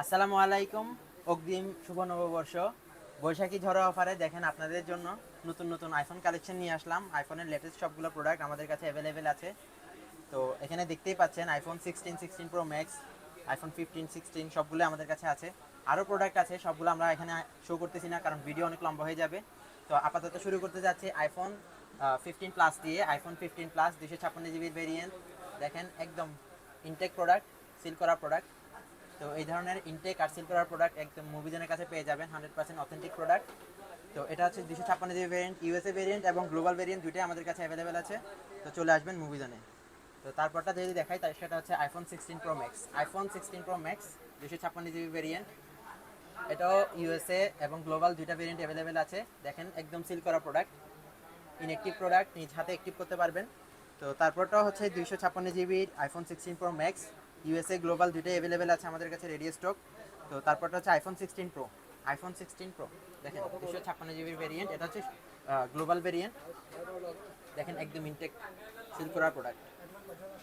আসসালামু আলাইকুম, অগ্রিম শুভ নববর্ষ। বৈশাখী ঝড়ো অফারে দেখেন আপনাদের জন্য নতুন নতুন আইফোন কালেকশন নিয়ে আসলাম। আইফোনের লেটেস্ট সবগুলো প্রোডাক্ট আমাদের কাছে অ্যাভেলেবেল আছে। তো এখানে দেখতেই পাচ্ছেন iPhone sixteen sixteen pro max iPhone fifteen sixteen সবগুলো আমাদের কাছে আছে। আরও প্রোডাক্ট আছে, সবগুলো আমরা এখানে শো করতেছি না, কারণ ভিডিও অনেক লম্বা হয়ে যাবে। তো আপাতত শুরু করতে যাচ্ছি আইফোন ফিফটিন প্লাস দিয়ে। আইফোন ফিফটিন প্লাস দুশো ছাপ্পান্ন জিবির ভেরিয়েন্ট দেখেন, একদম ইনটেক প্রোডাক্ট সিল করা প্রোডাক্ট তো এই ধরনের ইনটেক আর সিল করার প্রোডাক্ট একদম মুভিজনের কাছে পেয়ে যাবেন হান্ড্রেড পার্সেন্ট অথেন্টিক প্রোডাক্ট তো এটা হচ্ছে দুশো ছাপ্পান্ন জিবি ভেরিয়েন্ট ইউএসএ ভেরিয়েন্ট এবং গ্লোবাল ভেরিয়েন্ট দুটোই আমাদের কাছে অ্যাভেলেবেল আছে। তো চলে আসবেন মুভিজনে তো তারপরটা যদি দেখাই তাই সেটা হচ্ছে iPhone sixteen pro max iPhone sixteen pro max দুশো ছাপ্পান্ন জিবি ভেরিয়েন্ট এটাও ইউএসএ এবং গ্লোবাল দুইটা ভেরিয়েন্ট অ্যাভেলেবেল আছে। দেখেন, একদম সিল করা প্রোডাক্ট ইনএক্টিভ প্রোডাক্ট নিজ হাতে অ্যাক্টিভ করতে পারবেন। তো তারপরটাও হচ্ছে দুইশো ছাপ্পান্ন জিবির iPhone sixteen pro max USA global দুইটাই অ্যাভেলেবেল আছে আমাদের কাছে রেডিও স্টক তো তারপরটা হচ্ছে iPhone sixteen pro iPhone sixteen pro দেখেন দুশো ছাপ্পান্ন জিবির ভেরিয়েন্ট এটা হচ্ছে গ্লোবাল ভেরিয়েন্ট দেখেন, একদম ইনটেক সিল করা প্রোডাক্ট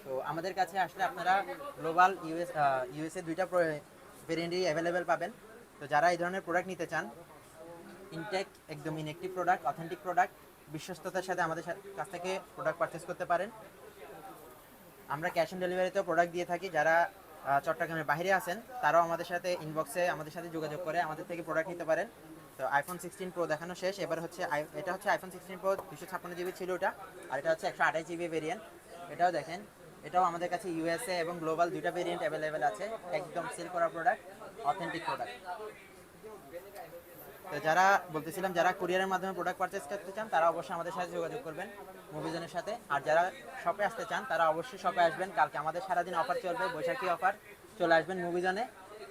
তো আমাদের কাছে আসলে আপনারা গ্লোবাল ইউএস ইউএসএ দুইটা ভেরিয়েন্টই অ্যাভেলেবেল পাবেন। তো যারা এই ধরনের প্রোডাক্ট নিতে চান ইনটেক একদম ইনএক্টিভ প্রোডাক্ট অথেন্টিক প্রোডাক্ট বিশ্বস্ততার সাথে আমাদের কাছ থেকে প্রোডাক্ট পারচেস করতে পারেন। আমরা ক্যাশ অন ডেলিভারিতেও প্রোডাক্ট দিয়ে থাকি। যারা চট্টগ্রামের বাইরে আছেন, তারাও আমাদের সাথে ইনবক্সে আমাদের সাথে যোগাযোগ করে আমাদের থেকে প্রোডাক্ট নিতে পারেন। তো আইফোন সিক্সটিন প্রো দেখানো শেষ। এবার হচ্ছে এটা হচ্ছে আইফোন সিক্সটিন প্রো দুশো ছাপ্পান্ন জিবি ছিল ওটা, আর এটা হচ্ছে একশো আঠাশ জিবি ভেরিয়েন্ট এটাও দেখেন, এটাও আমাদের কাছে ইউএসএ এবং গ্লোবাল দুইটা ভেরিয়েন্ট অ্যাভেলেবেল আছে। একদম সেল করা প্রোডাক্ট অথেন্টিক প্রোডাক্ট তো যারা বলতেছিলাম, যারা কুরিয়ারের মাধ্যমে প্রোডাক্ট পারচেস করতে চান, তারা অবশ্যই আমাদের সাথে যোগাযোগ করবেন মুভিজনের সাথে। আর যারা শপে আসতে চান, তারা অবশ্যই শপে আসবেন। কালকে আমাদের সারাদিন অফার চলবে, বৈশাখী অফার চলে আসবেন মুভিজনে।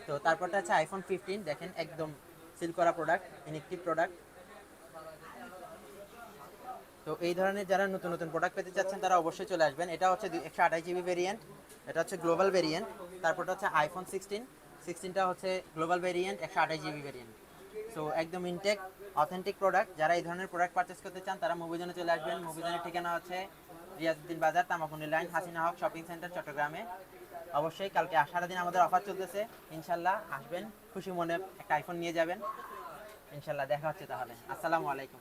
তো তারপরটা হচ্ছে আইফোন ফিফটিন দেখেন একদম সিল করা প্রোডাক্ট ইনএক্টিভ প্রোডাক্ট তো এই ধরনের যারা নতুন নতুন প্রোডাক্ট পেতে চাচ্ছেন, তারা অবশ্যই চলে আসবেন। এটা হচ্ছে একশো আঠাশ জিবি ভেরিয়েন্ট এটা হচ্ছে গ্লোবাল ভেরিয়েন্ট তারপরটা হচ্ছে আইফোন সিক্সটিন সিক্সটিনটা হচ্ছে গ্লোবাল ভেরিয়েন্ট একশো আঠাশ জিবি ভেরিয়েন্ট সো একদম ইনটেক অথেন্টিক প্রোডাক্ট যারা এই ধরনের প্রোডাক্ট পারচেস করতে চান, তারা মুভিজনে চলে আসবেন। মুভিজনের ঠিকানা হচ্ছে Riazuddin Bazar Tamakuni lane Hasina Haque shopping centre চট্টগ্রামে। অবশ্যই কালকে সারাদিন আমাদের অফার চলতেছে। ইনশাল্লাহ আসবেন। খুশি মনে একটা আইফোন নিয়ে যাবেন। ইনশাল্লাহ দেখা হচ্ছে তাহলে। আসসালামু আলাইকুম।